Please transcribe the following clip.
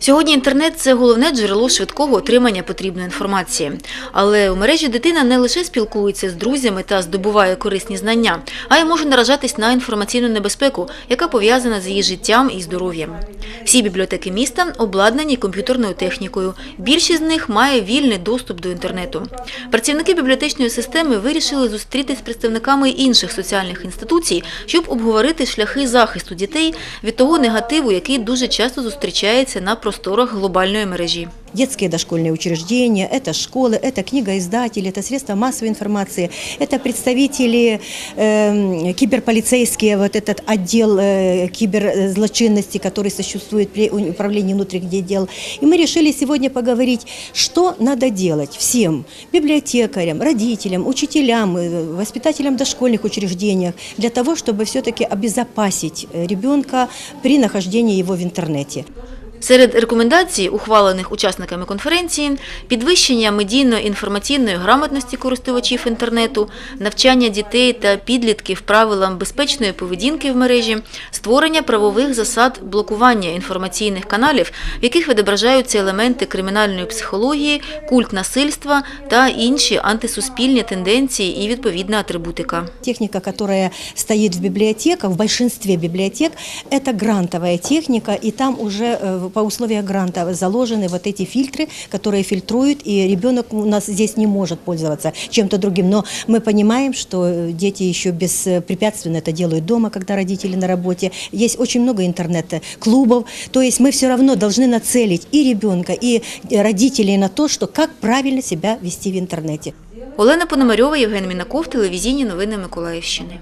Сьогодні інтернет це головне джерело швидкого отримання потрібної інформації. Але у мережі дитина не лише спілкується з друзями та здобуває корисні знання, а й може наражатись на інформаційну небезпеку, яка пов'язана з її життям і здоров'ям. Всі бібліотеки міста обладнані комп'ютерною технікою. Більшість з них має вільний доступ до інтернету. Працівники бібліотечної системи вирішили зустрітись з представниками інших соціальних інституцій, щоб обговорити шляхи захисту дітей від того негативу, який дуже часто зустрічається на просторах глобальної мережі. детские дошкольные учреждения, это школы, это книгоиздатели, это средства массовой информации, это представители э, киберполицейские, вот этот отдел э, киберзлочинности, который существует при управлении внутренних дел. И мы решили сегодня поговорить, что надо делать всем библиотекарям, родителям, учителям, э, воспитателям дошкольных учреждениях для того, чтобы все-таки обезопасить э, ребенка при нахождении его в интернете. Серед рекомендацій, ухвалених учасниками конференції, підвищення медійно-інформаційної грамотності користувачів інтернету, навчання дітей та підлітків правилам безпечної поведінки в мережі, створення правових засад блокування інформаційних каналів, в яких відображаються елементи кримінальної психології, культ насильства та інші антисуспільні тенденції і відповідна атрибутика. Техника, которая стоит в библиотеках, в большинстве библиотек, это грантовая техника, и там уже э, по условиям гранта заложены вот эти фильтры, которые фильтруют, и ребенок у нас здесь не может пользоваться чем-то другим. Но мы понимаем, что э, дети еще беспрепятственно это делают дома, когда родители на работе. Есть очень много интернет-клубов, то есть мы все равно должны нацелить и ребенка, и родителей на то, что как правильно себя вести в интернете. Олена Пономарьова, Євген Мінаков, телевізійні новини Миколаївщини.